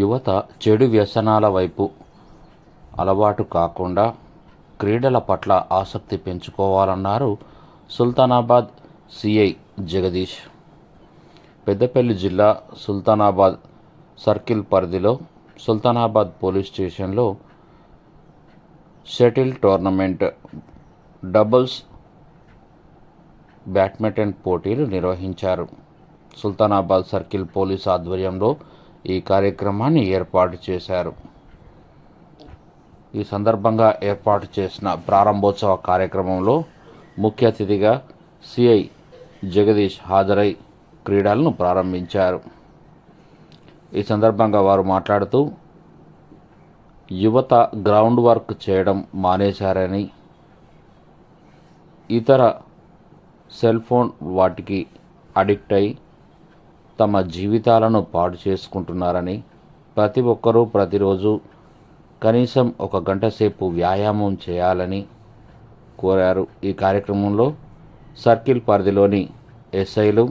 యువత చెడు వ్యసనాల వైపు అలవాటు కాకుండా క్రీడల పట్ల ఆసక్తి పెంచుకోవాలన్నారు సుల్తానాబాద్ సిఐ జగదీష్. పెద్దపల్లి జిల్లా సుల్తానాబాద్ సర్కిల్ పరిధిలో సుల్తానాబాద్ పోలీస్ స్టేషన్లో షటిల్ టోర్నమెంట్ డబుల్స్ బ్యాడ్మింటన్ పోటీలు నిర్వహించారు. సుల్తానాబాద్ సర్కిల్ పోలీస్ ఆధ్వర్యంలో ఈ కార్యక్రమాన్ని ఏర్పాటు చేశారు. ఈ సందర్భంగా ఏర్పాటు చేసిన ప్రారంభోత్సవ కార్యక్రమంలో ముఖ్య అతిథిగా సిఐ జగదీష్ హాజరై క్రీడలను ప్రారంభించారు. ఈ సందర్భంగా వారు మాట్లాడుతూ యువత గ్రౌండ్ వర్క్ చేయడం మానేశారని ఇతర సెల్ ఫోన్ వాటికి అడిక్ట్ అయి తమ జీవితాలను పాడు చేసుకుంటున్నారని ప్రతి ఒక్కరూ ప్రతిరోజు కనీసం ఒక గంట సేపు వ్యాయామం చేయాలని కోరారు. ఈ కార్యక్రమంలో సర్కిల్ పరిధిలోని ఎస్ఐలు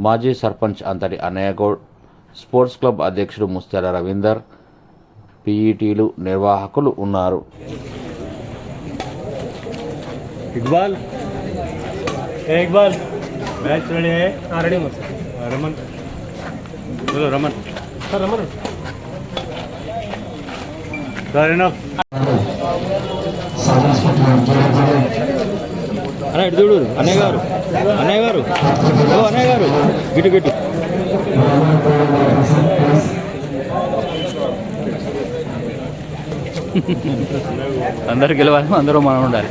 మాజీ సర్పంచ్ అంతటి అన్నయ్యగౌడ్ స్పోర్ట్స్ క్లబ్ అధ్యక్షుడు ముస్తార రవీందర్ పీఈటీలు నిర్వాహకులు ఉన్నారు. Iqbal. Iqbal? Match ready ready. Raman. Hello Raman. Sir Raman. Sir అన్నయ్య ఇటు చూడు అన్నయ్య గారు. అన్నయ్య గారు. ఓ అన్నయ్య గారు. గిట్టు గిట్టు అందరు గెలవాలి అందరూ మనం ఉండాలి.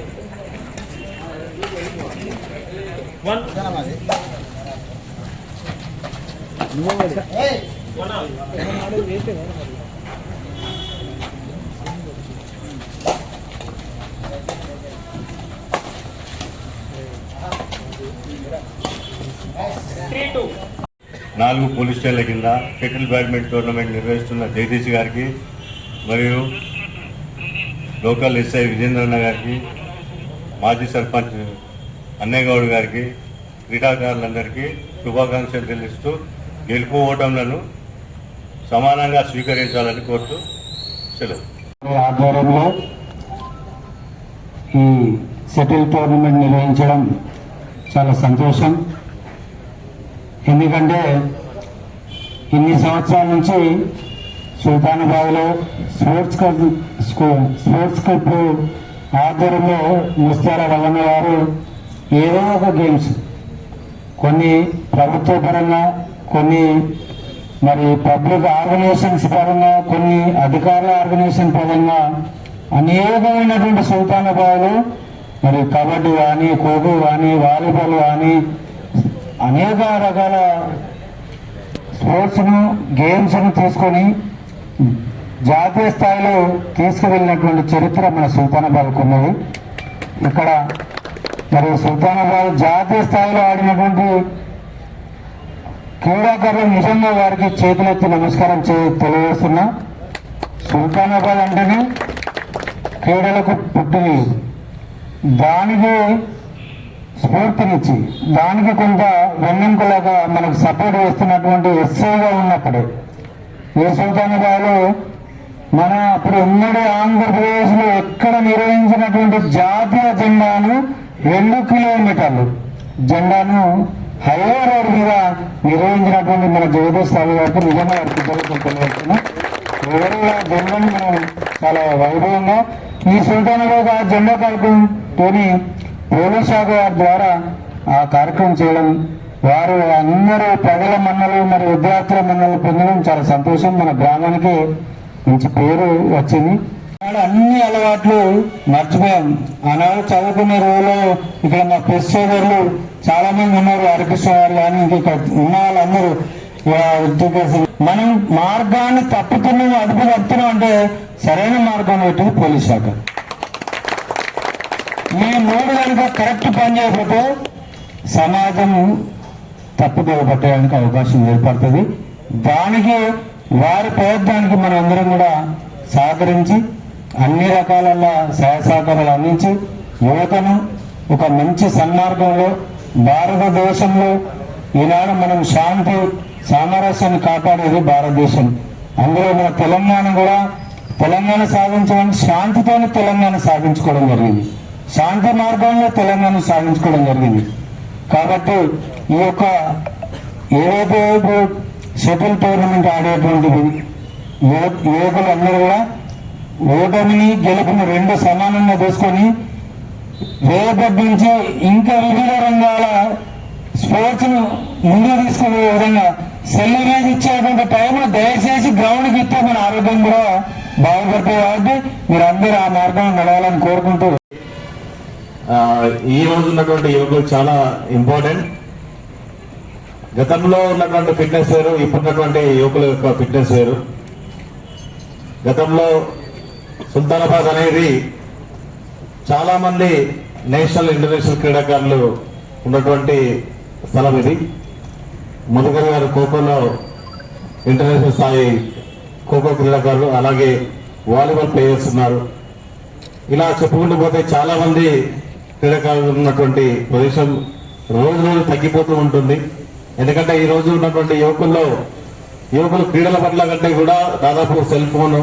నాలుగు పోలీస్ స్టేషన్ల కింద షటిల్ బ్యాడ్మింటన్ టోర్నమెంట్ నిర్వహిస్తున్న జగదీష్ గారికి మరియు లోకల్ ఎస్ఐ విజేంద్రన్న గారికి మాజీ సర్పంచ్ అన్నయ్యగౌడ్ గారికి క్రీడాకారులందరికీ శుభాకాంక్షలు తెలుస్తూ గెలుపు సమానంగా స్వీకరించాలని కోరుతూ సెలవు. ఆధ్వర్యంలో ఈ సెటిల్ టోర్నమెంట్ నిర్వహించడం చాలా సంతోషం. ఎందుకంటే ఇన్ని సంవత్సరాల నుంచి సుల్తానాబాద్లో స్పోర్ట్స్ క్లబ్ స్పోర్ట్స్ క్లబ్ ఆధ్వర్యంలో ముస్తారా రమణ గారు ఏదో ఒక గేమ్స్ కొన్ని ప్రభుత్వ పరంగా కొన్ని మరి పబ్లిక్ ఆర్గనైజేషన్స్ పరంగా కొన్ని అధికారుల ఆర్గనైజేషన్ పరంగా అనేకమైనటువంటి సుల్తానాబాద్లో మరి కబడ్డీ కానీ ఖోఖో కానీ వాలీబాల్ కానీ అనేక రకాల స్పోర్ట్స్ను గేమ్స్ను తీసుకొని జాతీయ స్థాయిలో తీసుకువెళ్ళినటువంటి చరిత్ర మన సుల్తానాబాద్కు ఉన్నది. ఇక్కడ మరి సుల్తానాబాద్ జాతీయ స్థాయిలో ఆడినటువంటి క్రీడాకారులు నిజంగా వారికి చేతులెత్తి నమస్కారం చే తెలియజేస్తున్నా. సుల్తానాబాద్ అంటేనే క్రీడలకు పుట్టిని దానికి స్ఫూర్తినిచ్చి దానికి కొంత వెన్నెంకలాగా మనకు సపోర్ట్ చేస్తున్నటువంటి ఎస్ఐగా ఉన్నప్పుడే ఏ సుల్తానాబాద్లో మన అప్పుడు ఉమ్మడి ఆంధ్రప్రదేశ్లో ఎక్కడ నిర్వహించినటువంటి జాతీయ జెండాను రెండు కిలోమీటర్లు. జెండాను హైవే రోడ్ మీద నిర్వహించినటువంటి మన జగదీష్ స్వామి గారికి నిజంగా వారికి కృతజ్ఞతలు తెలియజేస్తున్నాం వివరంగా జన్మని మనం చాలా వైభవంగా ఈ సుల్తానాబాద్ ఆ జెండా కార్యక్రమంతోని పోలీస్ శాఖ వారి ద్వారా ఆ కార్యక్రమం చేయడం వారు అందరూ ప్రజల మన్నలు మరి విద్యార్థుల మన్నలు పొందడం చాలా సంతోషం. మన గ్రామానికి మంచి పేరు వచ్చింది. అన్ని అలవాట్లు మర్చిపోయాం. ఆనాడు చదువుకునే రోజులో ఇక్కడ మా ప్రెస్ సోదరులు చాలా మంది ఉన్నారు హరికృష్ణ వాళ్ళు కానీ ఇక్కడ ఉన్న వాళ్ళందరూ మనం మార్గాన్ని తప్పుతున్నాం అదుపు తప్పుతున్నాం అంటే సరైన మార్గం పెట్టింది పోలీస్ శాఖ. ఈ మూడు కనుక కరెక్ట్ పని చేయకపోతే సమాజం తప్పుదోవ పట్టడానికి అవకాశం ఏర్పడుతుంది. దానికి వారి ప్రయత్నానికి మనం అందరం కూడా సహకరించి అన్ని రకాల సహాయ సహకారాలు అందించి యువతను ఒక మంచి సన్మార్గంలో భారతదేశంలో ఈనాడు మనం శాంతి సామరస్యాన్ని కాపాడేది భారతదేశం. అందులో మన తెలంగాణ కూడా తెలంగాణ సాధించడం శాంతితోనే తెలంగాణ సాధించుకోవడం జరిగింది. శాంతి మార్గంలో తెలంగాణ సాధించుకోవడం జరిగింది. కాబట్టి ఈ యొక్క ఏదైతే ఇప్పుడు షటిల్ టోర్నమెంట్ ఆడేటువంటిది యువ- యువకులందరూ కూడా ఓటమిని గెలుపుని రెండు సమానంగా తీసుకొని రేపటి నుంచి ఇంకా వివిధ రంగాల స్పోర్ట్స్ను ముందుకు తీసుకునే విధంగా సెల్ ఇచ్చేటువంటి టైంలో దయచేసి గ్రౌండ్కి ఇస్తే మన ఆరోగ్యం కూడా బాగుపడతాయి కాబట్టి మీరు అందరూ ఆ మార్గంలో నడవాలని కోరుకుంటూ ఈ రోజు ఉన్నటువంటి యువకులు చాలా ఇంపార్టెంట్. గతంలో ఉన్నటువంటి ఫిట్నెస్ వేరు ఇప్పుడున్నటువంటి యువకుల యొక్క ఫిట్నెస్ వేరు. గతంలో సుల్తానాబాద్ అనేది చాలామంది నేషనల్ ఇంటర్నేషనల్ క్రీడాకారులు ఉన్నటువంటి స్థలం ఇది. మధుకర్ గారు ఖోఖోలో ఇంటర్నేషనల్ స్థాయి ఖోఖో క్రీడాకారులు అలాగే వాలీబాల్ ప్లేయర్స్ ఉన్నారు. ఇలా చెప్పుకుంటూ పోతే చాలామంది క్రీడాకారులు ఉన్నటువంటి ప్రదేశం రోజు రోజు తగ్గిపోతూ ఉంటుంది. ఎందుకంటే ఈ రోజు ఉన్నటువంటి యువకుల్లో యువకులు క్రీడల పట్ల కంటే కూడా దాదాపు సెల్ ఫోన్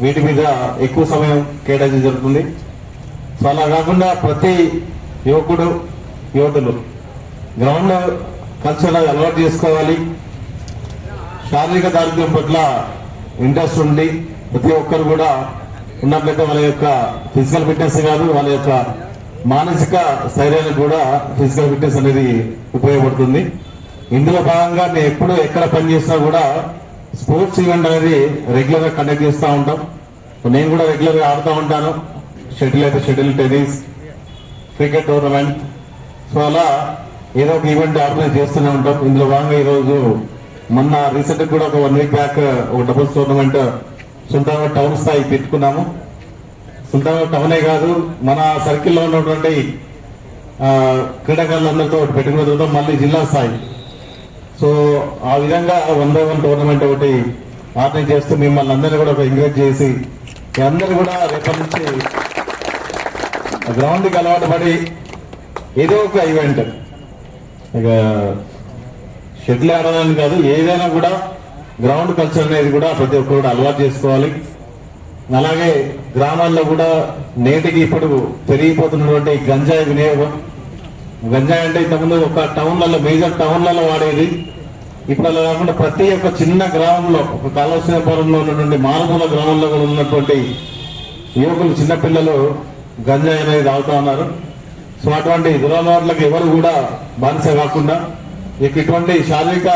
వీటి మీద ఎక్కువ సమయం కేటాయించడం జరుగుతుంది. సో అలా కాకుండా ప్రతి యువకుడు యువతులు గ్రౌండ్ కల్చర్ అలవాటు చేసుకోవాలి. శారీరక దారిద్ర్యం పట్ల ఇంట్రెస్ట్ ఉండి ప్రతి ఒక్కరు కూడా ఉన్నట్లయితే వాళ్ళ యొక్క ఫిజికల్ ఫిట్నెస్ కాదు వాళ్ళ యొక్క మానసిక స్థైర్యానికి కూడా ఫిజికల్ ఫిట్నెస్ అనేది ఉపయోగపడుతుంది. ఇందులో భాగంగా నేను ఎప్పుడు ఎక్కడ పని చేసినా కూడా స్పోర్ట్స్ ఈవెంట్ అనేది రెగ్యులర్గా కండక్ట్ చేస్తూ ఉంటాం. నేను కూడా రెగ్యులర్గా ఆడుతూ ఉంటాను. షటిల్ అయితే shuttle tennis cricket tournament. So అలా ఏదో ఒక ఈవెంట్ ఆర్గనైజ్ చేస్తూనే ఉంటాం. ఇందులో భాగంగా ఈరోజు మొన్న రీసెంట్గా కూడా ఒక వన్ వీక్ బ్యాక్ ఒక డబుల్స్ టోర్నమెంట్ సుల్తానాబాద్ టౌన్ స్థాయి పెట్టుకున్నాము. సుల్తానాబాద్ టౌనే కాదు మన సర్కిల్లో ఉన్నటువంటి క్రీడాకారులందరితో పెట్టుకున్న తర్వాత మళ్ళీ జిల్లా స్థాయి. సో ఆ విధంగా వన్ బై వన్ టోర్నమెంట్ ఒకటి ఆర్గనైజ్ చేస్తూ మిమ్మల్ని అందరినీ కూడా ఒక ఎంకరేజ్ చేసి అందరూ కూడా రేపటి నుంచి గ్రౌండ్కి అలవాటు పడి ఏదో ఒక ఈవెంట్ ఇక షటిల్ ఆడడానికి కాదు ఏదైనా కూడా గ్రౌండ్ కల్చర్ అనేది కూడా ప్రతి ఒక్కరు కూడా అలవాటు చేసుకోవాలి. అలాగే గ్రామాల్లో కూడా నేటికి ఇప్పుడు పెరిగిపోతున్నటువంటి గంజాయి వినియోగం గంజాయి అంటే ఇంతకుముందు ఒక టౌన్లలో మేజర్ టౌన్లలో వాడేది. ఇప్పుడు అలా కాకుండా ప్రతి ఒక్క చిన్న గ్రామంలో ఒక కాలువసింహపురంలో ఉన్నటువంటి మారుమూల గ్రామంలో కూడా ఉన్నటువంటి యువకులు చిన్నపిల్లలు గంజాయి అనేది తాగుతా ఉన్నారు. సో అటువంటి దురలవాట్లకు ఎవరు కూడా బానిస కాకుండా ఇక ఇటువంటి శారీరక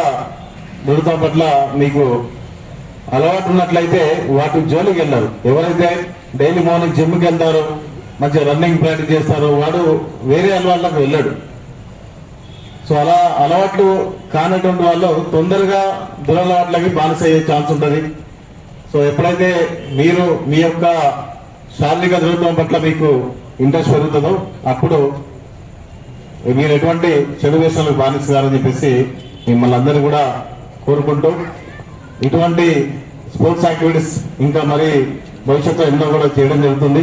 దృఢత పట్ల మీకు అలవాటు ఉన్నట్లయితే వాటి జోలికి వెళ్ళరు. ఎవరైతే డైలీ మార్నింగ్ జిమ్కి వెళ్తారో మంచిగా రన్నింగ్ ప్రాక్టీస్ చేస్తారో. వాడు వేరే అలవాట్లకు వెళ్ళాడు. సో అలా అలవాట్లు కానటువంటి వాళ్ళు తొందరగా దురలవాట్లకి బానిస అయ్యే ఛాన్స్ ఉంటుంది. సో ఎప్పుడైతే మీరు మీ యొక్క శారీరక దృఢత్వం పట్ల మీకు ఇంట్రెస్ట్ పెరుగుతుందో అప్పుడు మీరు ఎటువంటి చెడు వేషాలకు బానిస్తారని చెప్పేసి మిమ్మల్ని అందరూ కూడా కోరుకుంటూ ఇటువంటి స్పోర్ట్స్ యాక్టివిటీస్ ఇంకా మరి భవిష్యత్తులో ఎన్నో కూడా చేయడం జరుగుతుంది.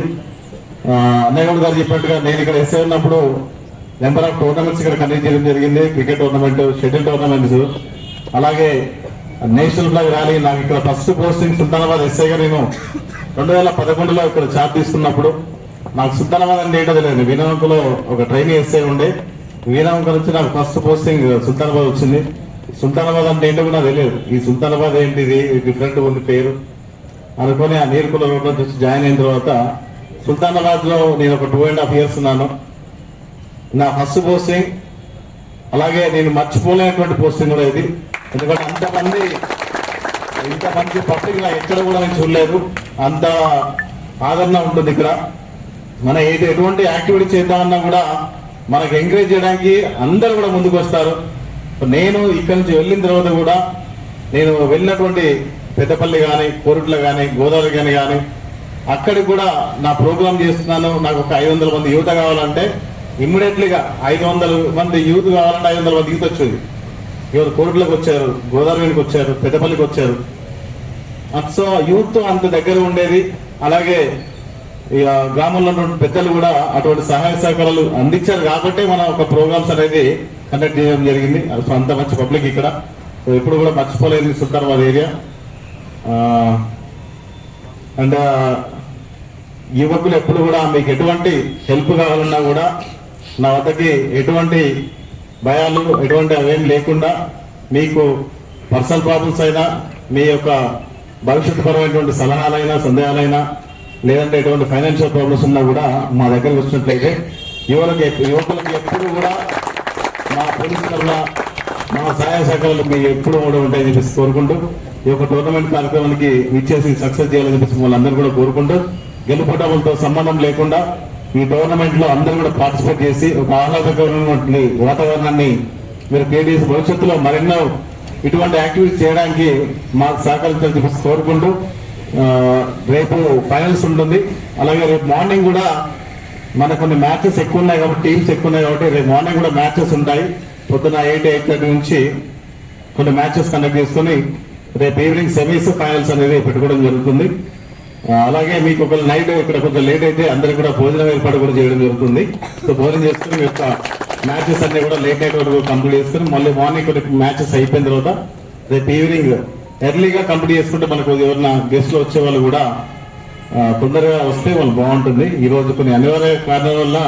అన్నయ్యగౌడ్ గారు చెప్పినట్టుగా నేను ఇక్కడ ఎస్ఏ ఉన్నప్పుడు నెంబర్ ఆఫ్ టోర్నమెంట్స్ ఇక్కడ కండక్ట్ చేయడం జరిగింది. Cricket tournament shuttle tournaments. అలాగే నేషనల్ ఫ్లాగ్ ర్యాలీ నాకు ఇక్కడ ఫస్ట్ పోస్టింగ్ సుల్తానాబాద్ ఎస్ఐగా నేను రెండు వేల పదకొండులో ఇక్కడ చార్జ్ తీసుకున్నప్పుడు నాకు సుల్తానాబాద్ అంటే ఏంటో తెలియదు. వీణవంకలో ఒక ట్రైనింగ్ ఎస్ఐ ఉండే. వీణవంక నుంచి నాకు ఫస్ట్ పోస్టింగ్ సుల్తానాబాద్ వచ్చింది. సుల్తానాబాద్ అంటే ఏంటో కూడా నాకు తెలియదు. ఈ సుల్తానాబాద్ ఏంటిది? డిఫరెంట్ ఉంది పేరు. అనుకొని ఆ నీరుకుల రోడ్లో జాయిన్ అయిన తర్వాత సుల్తానాబాద్లో నేను ఒక టూ అండ్ హాఫ్ ఇయర్స్ ఉన్నాను. నా ఫస్ట్ పోస్టింగ్ అలాగే నేను మర్చిపోలేనటువంటి పోస్టింగ్ కూడా ఇది. ఎందుకంటే అంతమంది ఇంత మంచి పబ్లిక్ ఎక్కడ కూడా నేను చూడలేదు. అంత ఆదరణ ఉంటుంది ఇక్కడ. మన ఏది ఎటువంటి యాక్టివిటీ చేద్దామన్నా కూడా మనకు ఎంకరేజ్ చేయడానికి అందరూ కూడా ముందుకు వస్తారు. నేను ఇక్కడి నుంచి వెళ్ళిన తర్వాత కూడా నేను వెళ్ళినటువంటి పెద్దపల్లి కానీ కోరుట్ల కానీ గోదావరి కానీ కానీ అక్కడికి కూడా నా ప్రోగ్రామ్ చేస్తున్నాను. నాకు ఒక ఐదు వందల మంది యువత కావాలంటే ఇమ్మీడియట్లీగా ఐదు వందల మంది యూత్ కావాలంటే ఐదు వందల మంది యూత్ వచ్చేది. ఎవరు కోరుట్లకు వచ్చారు గోదావరికి వచ్చారు పెద్దపల్లికి వచ్చారు. సో యూత్ అంత దగ్గర ఉండేది. అలాగే ఇక గ్రామంలో ఉన్నటువంటి పెద్దలు కూడా అటువంటి సహాయ సహకారాలు అందించారు. కాబట్టి మనం ఒక ప్రోగ్రామ్స్ అనేది కండక్ట్ చేయడం జరిగింది. సో అంత మంచి పబ్లిక్ ఇక్కడ. సో ఎప్పుడు కూడా మర్చిపోలేదు ఈ సుల్తానాబాద్ ఏరియా అండ్ యువకులు ఎప్పుడు కూడా మీకు ఎటువంటి హెల్ప్ కావాలన్నా కూడా నా వద్దకి ఎటువంటి భయాలు ఎటువంటి అవేం లేకుండా మీకు పర్సనల్ ప్రాబ్లమ్స్ అయినా మీ యొక్క భవిష్యత్తు పరమైనటువంటి సలహాలైనా సందేహాలైనా లేదంటే ఎటువంటి ఫైనాన్షియల్ ప్రాబ్లమ్స్ ఉన్నా కూడా మా దగ్గరకు వచ్చినట్లయితే యువకులకి యువకులకి ఎప్పుడు కూడా మా పోలీసు తరఫున మా సహాయ సహకారాలు మీకు ఎప్పుడు కూడా ఉంటాయని చెప్పేసి కోరుకుంటూ ఈ యొక్క టోర్నమెంట్ కార్యక్రమానికి ఇచ్చేసి సక్సెస్ చేయాలని చెప్పేసి వాళ్ళందరూ కూడా కోరుకుంటూ గెలుపుటములతో సంబంధం లేకుండా ఈ టోర్నమెంట్లో అందరూ కూడా పార్టిసిపేట్ చేసి ఒక ఆహ్లాదకరమైనటువంటి వాతావరణాన్ని మీరు క్రియేట్ చేసి భవిష్యత్తులో మరెన్నో ఇటువంటి యాక్టివిటీస్ చేయడానికి మాకు సహకరించాలని చెప్పేసి కోరుకుంటూ రేపు ఫైనల్స్ ఉంటుంది. అలాగే రేపు మార్నింగ్ కూడా మన కొన్ని మ్యాచెస్ ఎక్కువ ఉన్నాయి కాబట్టి టీమ్స్ ఎక్కువ ఉన్నాయి కాబట్టి రేపు మార్నింగ్ కూడా మ్యాచెస్ ఉంటాయి. పొద్దున ఎయిట్ ఎయిట్ థర్టీ నుంచి కొన్ని మ్యాచెస్ కండక్ట్ చేసుకొని రేపు ఈవినింగ్ సెమీస్ ఫైనల్స్ అనేది పెట్టుకోవడం జరుగుతుంది. అలాగే మీకు ఒక నైట్ ఇక్కడ కొంచెం లేట్ అయితే అందరికి కూడా భోజనం ఏర్పాటు కూడా చేయడం జరుగుతుంది. సో భోజనం చేసుకుని మీ యొక్క మ్యాచెస్ అన్ని కూడా లేట్ నైట్ వరకు కంప్లీట్ చేసుకుని మళ్ళీ మార్నింగ్ కొన్ని మ్యాచెస్ అయిపోయిన తర్వాత రేపు ఈవినింగ్ ఎర్లీగా కంప్లీట్ చేసుకుంటే మనకు ఎవరైనా గెస్ట్లు వచ్చే వాళ్ళు కూడా తొందరగా వస్తే వాళ్ళు బాగుంటుంది. ఈరోజు కొన్ని అనివార్య కారణాల వల్ల